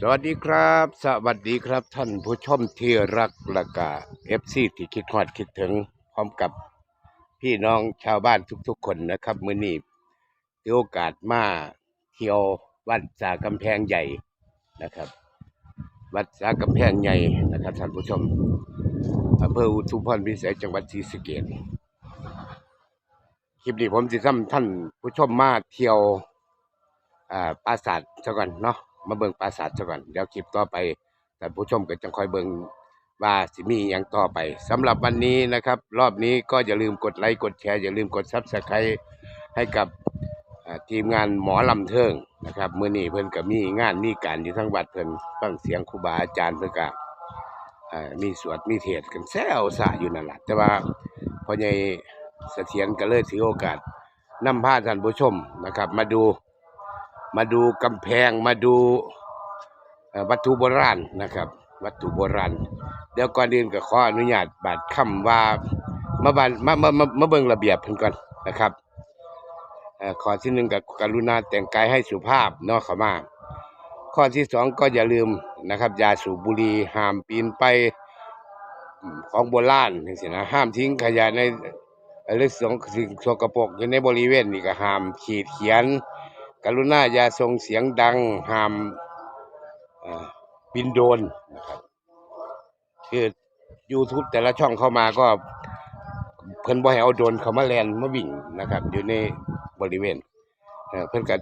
สวัสดีครับ สวัสดีครับท่านผู้ชมที่รักละกาเอฟซีที่คิดฮอดคิดถึงพร้อมกับพี่น้องชาวบ้านทุกๆ คนนะครับ มื้อนี้มีโอกาสมาเที่ยววัดสากำแพงใหญ่นะครับ วัดสากำแพงใหญ่นะครับท่านผู้ชมอำเภออุทุมพรพิเศษจังหวัดศรีสะเกษคลิปนี้ผมจะทำท่านผู้ชมมาเที่ยวอ่าปราสาทซะก่อนเนาะ มาเบิ่งปราสาทซะก่อนเดี๋ยวคลิปต่อไปท่านผู้ชมก็จะคอยเบิ่งว่าสิมีอย่างต่อไปสำหรับวันนี้นะครับ รอบนี้ก็อย่าลืมกดไลค์กดแชร์อย่าลืมกด Subscribe ให้กับทีมงานหมอลำเทิงนะครับมื้อนี้เพิ่นก็มีงานมีการอยู่ทั้งวัดเพิ่นฟังเสียงครูบาอาจารย์เพิ่นก็อ่ามีสวดมีเทศกันแซวซะอยู่นั่นแหละแต่ว่าพ่อใหญ่เสถียรก็เลยถือโอกาสนำพาท่านผู้ชมนะครับ มาดู มาดูกำแพงมาดูวัตถุโบราณนะครับ วัตถุโบราณเดี๋ยวก่อนอื่นก็ขออนุญาตบาดคำว่ามาบานมามามามาเบิ่งระเบียบเพิ่นก่อนนะครับอข้อที่หนึ่งก็กรุณาแต่งกายให้สุภาพนาะเข้ามาข้อที่สองก็อย่าลืมนะครับยาสูบบุหรี่ห้ามปีนไปของโบราณนี่สินะห้ามทิ้งขยะในเอ่อหรือสิ่งสิ่งสกปรกอยู่ในบริเวณนี่ก็ห้ามขีดเขียน กรุณาอย่าส่งเสียงดังห้ามบินโดนนะครับคือ YouTube แต่ละช่องเข้ามาก็ เพิ่นบ่ให้เอาโดนเข้ามาแลนมาวิ่งนะครับ อยู่ในบริเวณเพิ่นก็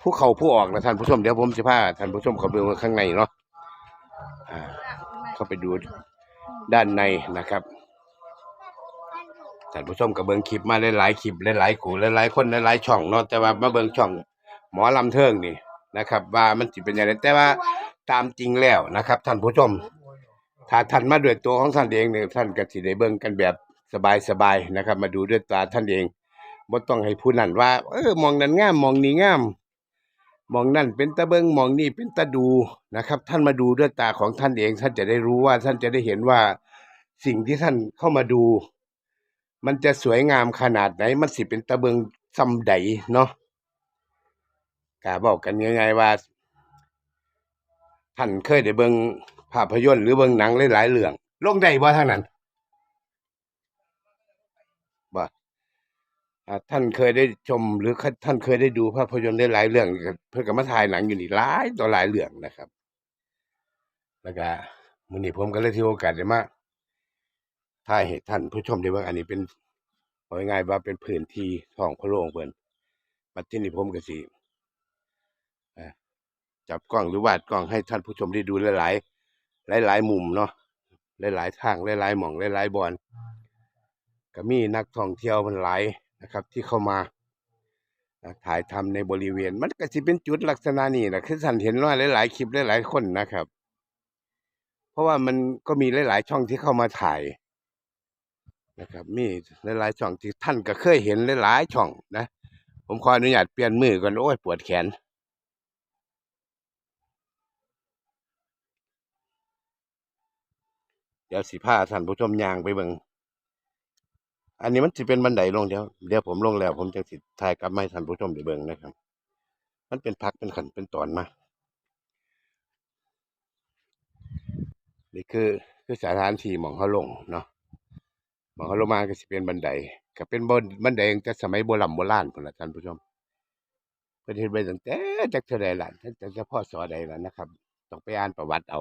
ผู้เข้าผู้ออกนะท่านผู้ชมเดี๋ยวผมจะพาท่านผู้ชมเข้าไปดูข้างในเนาะอ่าเข้าไปดูด้านในนะครับ ท่านผู้ชมก็เบิงคลิปมาหลายๆคลิปหลายๆกูหลายๆคนหลายๆช่องเนาะแต่ว่ามาเบิงช่องหมอลำเทิงนี่นะครับ ว่ามันสิเป็นยังไงแต่ว่าตามจริงแล้วนะครับ ท่านผู้ชม ถ้าท่านมาด้วยตัวของท่านเองเนี่ยท่านก็สิได้เบิงกันแบบสบายๆนะครับ มาดูด้วยตาท่านเองบ่ต้องให้ผู้นั้นว่า เออมองนั้นงามมองนี้งามมองนั่นเป็นตะเบิงมองนี่เป็นตะดูนะครับ ท่านมาดูด้วยตาของท่านเอง ท่านจะได้รู้ว่าท่านจะได้เห็นว่าสิ่งที่ท่านเข้ามาดู มันจะสวยงามขนาดไหน มันสิเป็นตะเบิงซำใดเนาะกาบอกกันยังไงว่า ท่านเคยได้เบิงภาพยนตร์หรือเบิงหนังหลายๆเรื่องลงได้บ่ทางนั้นบ่ท่านเคยได้ชมหรือท่านเคยได้ดูภาพยนตร์หลายเรื่อง เพิ่นก็มาถ่ายหนังอยู่นี่หลายต่อหลายเรื่องนะครับ แล้วก็มื้อนี้ผมก็เลยถือโอกาสได้มา ถ่ายให้ท่านผู้ชมได้เบิ่งอันนี้เป็นเอาง่ายๆว่าเป็นพื้นที่ท้องพระโรงเพิ่นบัดทีนี้ผมก็สิจับกล้องหรือวาดกล้องให้ท่านผู้ชมได้ดูหลายๆหลาย ๆ มุมเนาะหลายๆทางหลายๆหม่องหลายๆบอนก็มีนักท่องเที่ยวมันหลายนะครับ ที่เข้ามาถ่ายทำในบริเวณ มันก็สิเป็นจุดลักษณะนี้นะคือท่านเห็นว่าหลาย ๆ คลิปหลาย ๆ คนนะครับ เพราะว่ามันก็มีหลาย ๆ ช่องที่เข้ามาถ่าย นะครับมีหลายๆช่องที่ท่านก็เคยเห็นหลายๆช่องนะ ผมขออนุญาตเปลี่ยนมือก่อนโอ้ยปวดแขนเดี๋ยวสิพาท่านผู้ชมยางไปเบิ่งอันนี้มันสิเป็นบันไดลงเดี๋ยวเดี๋ยวผมลงแล้ว ผมจะสิถ่ายกลับมาให้ท่านผู้ชมได้เบิ่งนะครับ มันเป็นพักเป็นขันเป็นตอนมานี่คือคือสถานที่หมองเขาลงเนาะ มองเขาลงมาก็สิเป็นบันไดก็เป็นบนบันไดตั้งแต่สมัยโบราณโบราณพุ่นละท่านผู้ชมเพิ่นเฮ็ดไว้ตั้งแต่จักเท่าใดล่ะตั้งแต่เฉพาะสอใดล่ะนะครับ ต้องไปอ่านประวัติเอา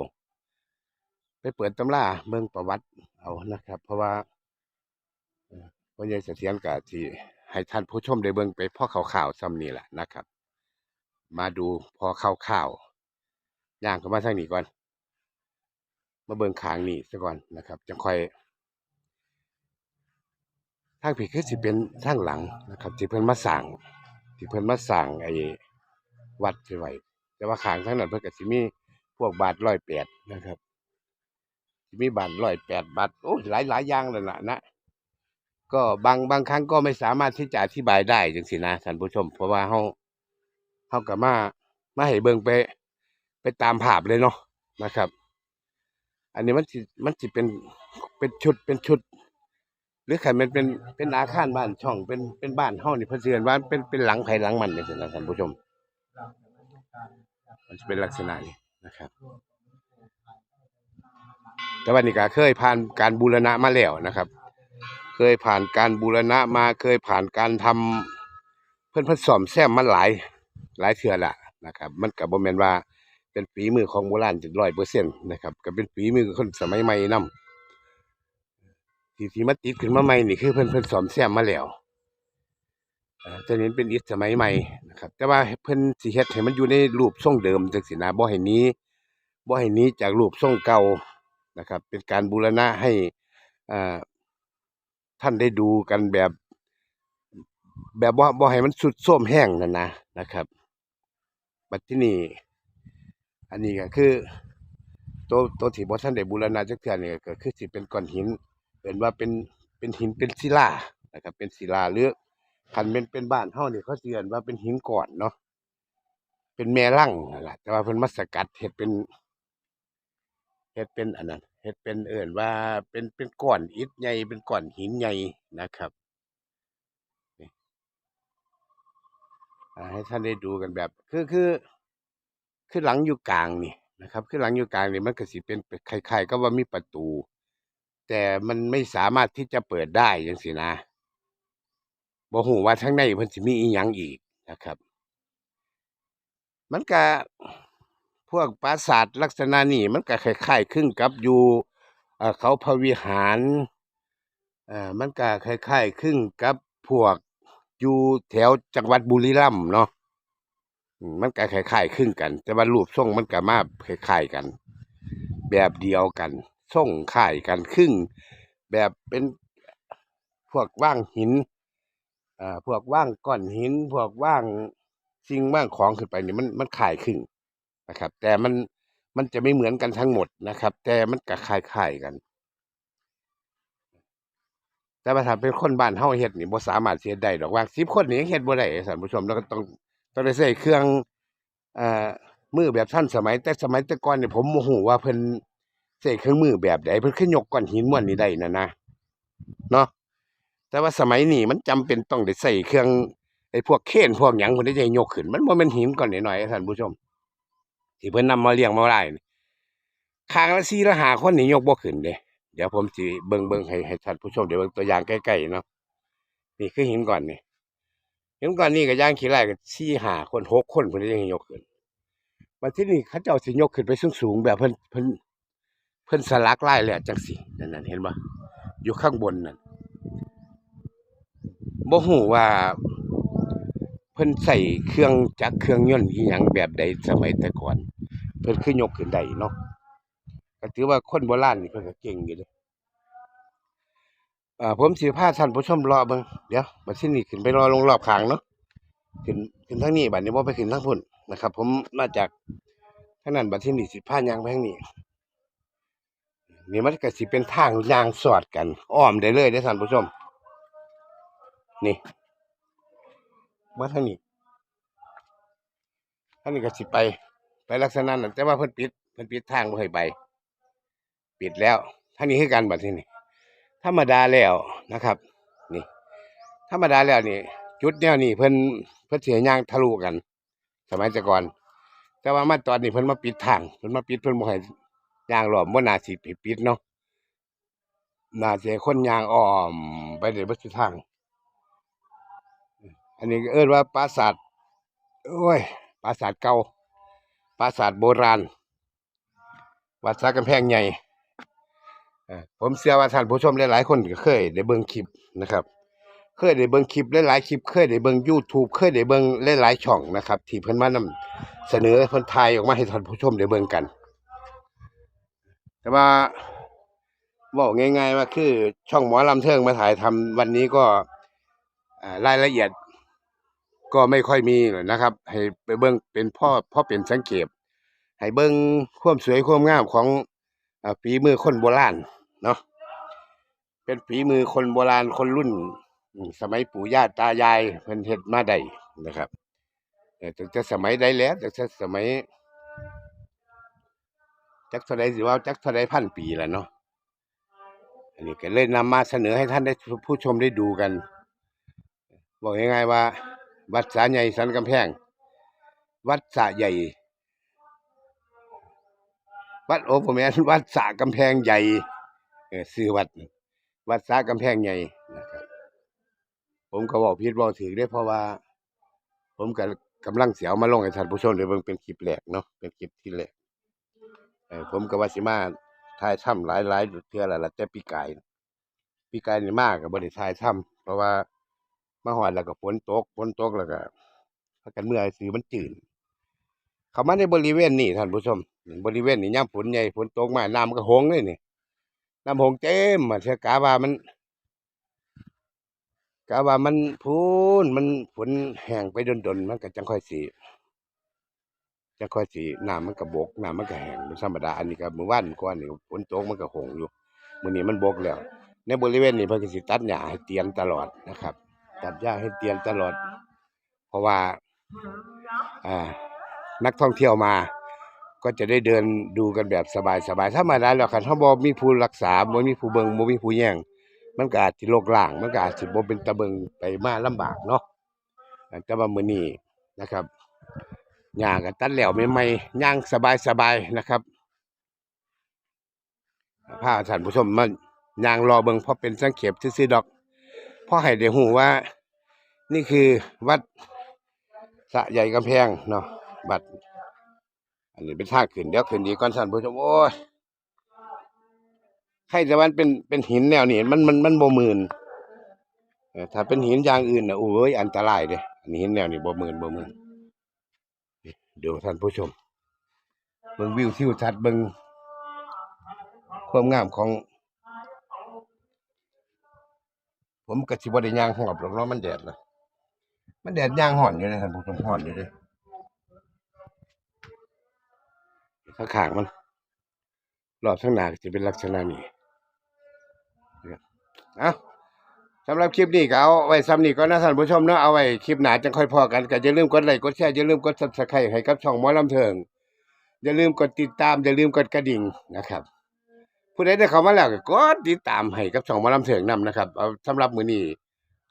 ไปเปิดตำราเบิ่งประวัติเอานะครับ เพราะว่าพ่อใหญ่เสถียรก็สิให้ท่านผู้ชมได้เบิ่งไปพ่อข่าวๆซ้ำนี่แหละนะครับ มาดูพอข่าวๆย่างเข้ามาทางนี้ก่อน มาเบิ่งขางนี้ซะก่อนนะครับจังค่อย ทางผีคือสิเป็นทางหลังนะครับที่เพิ่นมาสร้างที่เพิ่นมาสร้างไอ้วัดไว้ไว้แต่ว่าขางทางนั้นเพิ่นก็สิมีพวกบาท108นะครับสิมีบาท108บาทโอ้ยหลายอย่างนั่นน่ะนะก็บางบางครั้งก็ไม่สามารถที่จะอธิบายได้จังซี่นะท่านผู้ชม เพราะว่าเฮาเฮาก็มามาให้เบิ่งไป ไปตามภาพเลยเนาะนะครับ อันนี้มันสิมันสิเป็นเป็นชุดเป็นชุด หรือคันมันเป็นเป็นอาคารบ้านช่องเป็นเป็นบ้านเฮานี่เพิ่นสิเอิ้นว่าเป็นเป็นหลังไผหลังมันจังซี่นะท่านผู้ชม มันจะเป็นลักษณะนี้นะครับ แต่ว่านี่ก็เคยผ่านการบูรณะมาแล้วนะครับ เคยผ่านการบูรณะมาเคยผ่านการทำเพื่อนเพื่อนซ่อมแซมมาหลายหลายเทื่อละนะครับ มันก็บ่แม่นว่าเป็นฝีมือของโบราณร้อยเปอร์เซ็นต์นะครับก็เป็นฝีมือคนสมัยใหม่นํ ที่ที่มาติดขึ้นมาใหม่นี่คือเพิ่นเพิ่นซ่อมแซมมาแล้วจะเน้นเป็นอิฐสมัยใหม่นะครับ แต่ว่าเพิ่นสิเฮ็ดให้มันอยู่ในรูปทรงเดิมจังซี่นะบ่ให้นี้บ่ให้นี้จากรูปทรงเก่านะครับ เป็นการบูรณะให้ท่านได้ดูกันแบบ แบบว่าบ่ให้มันสุดโทรมแห้งนั่นนะนะครับบัดที่นี่อันนี้ก็คือตัวตัวที่บ่ท่านได้บูรณะจักเทื่อนี่ก็คือสิเป็นก้อนหิน เห็นว่าเป็นเป็นหินเป็นศิลานะครับ เป็นศิลาหรือคันเป็นเป็นบ้านเฮานี่เขาเรียนว่าเป็นหินก้อนเนาะเป็นแม่รั่งนั่นล่ะแต่ว่าเพิ่นมาสกัดเฮ็ดเป็นเฮ็ดเป็นอันนั้นเฮ็ดเป็นเอิ้นว่าเป็นเป็นก้อนอิฐใหญ่เป็นก้อนหินใหญ่นะครับให้ท่านได้ดูกันแบบ คือคือคือหลังอยู่กลางนี่นะครับ คือหลังอยู่กลางนี่มันก็สิเป็นคล้ายๆก็ว่ามีประตู แต่มันไม่สามารถที่จะเปิดได้จังซี่นะบ่ฮู้ว่าข้งในพนสิมีอีหยังอีกนะครับ มันก็พวกปราสาทลักษณะนี้มันก็คล้ายๆคลึงกับอยู่เขาพระวิหารมันก็คล้ายๆคลึงกับพวกอยู่แถวจังหวัดบุรีรัมย์เนาะมันก็คล้ายๆคลึงกัน แต่ว่ารูปทรงมันก็มาคล้ายๆกัน แบบเดียวกัน ทรงคล้ายกันครึ่ง แบบเป็นพวกว่างหินอ่าพวกว่างก้อนหิน พวกว่างสิ่งว่างของขึ้นไปนี่มันมันคล้ายคลึงนะครับ แต่มันมันจะไม่เหมือนกันทั้งหมดนะครับ แต่มันก็คล้ายกัน แต่ว่าถ้าเป็นคนบ้านเฮาเฮ็ดนี่บ่สามารถสิเฮ็ดได้ดอกว่า10คนนี่ยังเฮ็ดบ่ได้ท่านผู้ชมแล้วก็ต้องต้องได้ใช้เครื่องเอ่อมือแบบทันสมัย แต่สมัยแต่ก่อนนี่ผมบ่ฮู้ว่าเพิ่น ใช้เครื่องมือแบบใดเพิ่นคือยกก้อนหินม้วนนี้ได้นั่นนะเนาะแต่ว่าสมัยนี้มันจำเป็นต้องได้ใช้เครื่องไอ้พวกเครนพวกหยังเพิ่นถึงจะยกขึ้น มันบ่แม่นหินก้อนหน้อยๆท่านผู้ชม ที่เพิ่นนำมาเลี้ยงมาไว้นี่ข้างละ4ละ5คนนี่ยกบ่ขึ้นเด้เดี๋ยวผมสิเบิ่งเบิ่งให้ให้ท่านผู้ชมได้เบิ่งตัวอย่างใกล้ๆเนาะนี่คือหินก้อนนี่หินก้อนนี่ก็ย่างขี้ไร่ก็สี่หาคนหกคนเพิ่นยังยกขึ้นมาที่นี่เขาเจ้าสิยกขึ้นไปสูงๆแบบเพิ่นเพิ่น พิ่นสลักลายแหละจังซี่นั่นน่ะเห็นบ่อยู่ข้างบนนั่นบ่ฮู้ว่า เพิ่นใส่เครื่องจักรเครื่องยนต์อีหยังแบบใดสมัยแต่ก่อน เพิ่นคือยกขึ้นได้เนาะก็ถือว่าคนโบราณนี่เพิ่นก็เก่งอยู่เดะอ่าผมสิพาท่านผู้ชมรอเบิ่งเดี๋ยวบัดทีนี้ขึ้นไปรอลงรอบข้างเนาะขึ้นขึ้นทางนี้บัดนี้บ่ไปขึ้นทางพุ่นนะครับ ผมมาจากทางนั้นบัดทีนี้สิพาย่างไปทางนี้ นี่มันก็สิเป็นทางยางสอดกัน อ้อมได้เลยเด้อท่านผู้ชม นี่มาทางนี้ทางนี้ก็สิไป ไปลักษณะนั้นแต่ว่าเพิ่นปิดเพิ่นปิดทางบ่ให้ไป ปิดแล้วท่างนี้คือกันบัดที่นี้ธรรมดาแล้วนะครับ นี่ ธรรมดาแล้วนี่ จุดแนวนี้เพิ่นเพิ่นเสียยางทะลุกัน สมัยแต่ก่อน แต่ว่ามาตอนนี้เพิ่นมาปิดทางเพิ่นมาปิดเพิ่นบ่ให้ ย่างรอบบ่น่าสิปิดปิดเนาะน่าสิให้คนยางอ้อม ไปได้เบิดทุกทาง อันนี้เอิ้นว่าปราสาทโอ้ยปราสาทเก่าปราสาทโบราณ วัดสากำแพงใหญ่ผมเชื่อว่าท่านผู้ชมหลายๆคนก็เคยได้เบิ่งคลิปนะครับ เคยได้เบิ่งคลิปหลายๆคลิป เคยได้เบิ่ง YouTube เคยได้เบิ่งหลายๆช่องนะครับ ที่เพิ่นมานำเสนอเพิ่นถ่ายออกมาให้ท่านผู้ชมได้เบิ่งกัน แต่ว่าเว้าง่าย ๆ ว่าคือช่องหมอลำเทิงมาถ่ายทำวันนี้ก็รายละเอียดก็ไม่ค่อยมีนะครับ ให้ไปเบิ่งเป็นพ่อพ่อเป็นสังเกตให้เบิ่งความสวยความงามของฝีมือคนโบราณเนาะเป็นฝีมือคนโบราณคนรุ่น สมัยปู่ย่าตายายเพิ่นเฮ็ดมาได้นะครับแต่ตั้งแต่สมัยใดแล้วตั้งแต่สมัย จักเท่าใดสิว่าจักเท่าใดพันปีแล้วเนาะอันนี้ก็เลยนำมาเสนอให้ท่านได้ผู้ชมได้ดูกัน บอกง่ายๆว่า วัดสาใหญ่สันกำแพง วัดสระใหญ่ วัดโอผมแม่นวัดสระกำแพงใหญ่เออชื่อวัด วัดสระกำแพงใหญ่นะครับผมก็บอกผิดบอกถือได้เพราะว่า ผมก็กำลังเสียวมาลงให้ท่านผู้ชมได้เบิ่งเป็นคลิปแรกเนาะเป็นคลิปที่แรก ออผมก็ว่าสิมาถ่ายถ้ำหลายหลายๆเทื่อแล้วล่ะแต่ปีกายปีกายนี่มากก็บ่ได้ถ่ายถ้ำเพราะว่ามาฮอดแล้วก็ฝนตกฝนตกแล้วก็พากันเมื่อยซื้อมันจืดเขามาในบริเวณนี้ท่านผู้ชม บริเวณนี้ยามฝนใหญ่ฝนตกมาน้ำมันก็หงเลยนี่น้ำหงเต็มอะเชื่อกาว่ามันกะว่ามันพูนมันฝนแห้งไปดนๆมันก็จังค่อยสิ จังค่อยสิน้ำมันก็บกน้ำมันก็แห้งเป็นธรรมดาอันนี้ก็เมื่อวานก่อนนี่ฝนตกมันก็หงอยู่มื้อนี้มันบกแล้ว ในบริเวณนี้เพิ่นก็สิตัดหญ้าให้เตียนตลอดนะครับ ตัดหญ้าให้เตียนตลอด เพราะว่าอ่านักท่องเที่ยวมา ก็จะได้เดินดูกันแบบสบายๆธรรมาไดาแล้วคันเฮาบ่มีผู้รักษาบ่มีผู้เบิ่งบ่มีผู้แย่งมันก็อาจสิโลกล่าง มันก็อาจสิบ่เป็นตะเบิงไปมาลำบากเนาะแต่ว่ามื้อนี้นะครับ หญ้าก็ตัดแล้วใหม่ๆย่างสบายๆนะครับพาท่านผู้ชมมาย่างรอเบิ่งเพราะเป็นสังเขปซื่อๆดอกเพราะให้ได้ฮู้ว่า นี่คือวัดสระใหญ่กำแพงเนาะบัดอันนี้เป็นทางขึ้นเดี๋ยวขึ้นดีก่อนท่านผู้ชมโอ้ยให้แต่มันเป็นเป็นหินแนวนี้มันมันมันบ่หมื่นเออถ้าเป็นหินอย่างอื่นนะโอ้ยอันตรายเด้อันนี้หินแนวนี้บ่หมื่นบ่หมื่น เดี๋ยวท่านผู้ชมเบิ่งวิวทิวทัศน์เบิ่งความงามของ ผมก็สิบ่ได้ย่างหอบหรอกเนาะมันแดดนะมันแดดย่างห่อนอยู่นะท่านผู้ชมห่อนอยู่เด้ข้างมันรอบข้างหน้าจะเป็นลักษณะนี้นะครับเอา สำหรับคลิปนี้ก็เอาไว้ซ้ำนี่ก็นะท่านผู้ชมเนาะเอาไว้คลิปหนาจังค่อยพอกันก็อย่าลืมกดไลค์กดแชร์อย่าลืมกดซับสไครต์ให้กับช่องหมอลำเทิงอย่าลืมกดติดตามอย่าลืมกดกระดิ่งนะครับผู้ใดได้เข้ามาแล้วก็กดติดตามให้กับช่องหมอลำเทิงนํนะครับเอาสำหรับมื้อนี้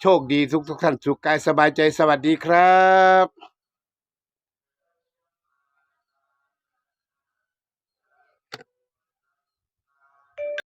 โชคดีทุกทุกท่านสุขกายสบายใจสวัสดีครับ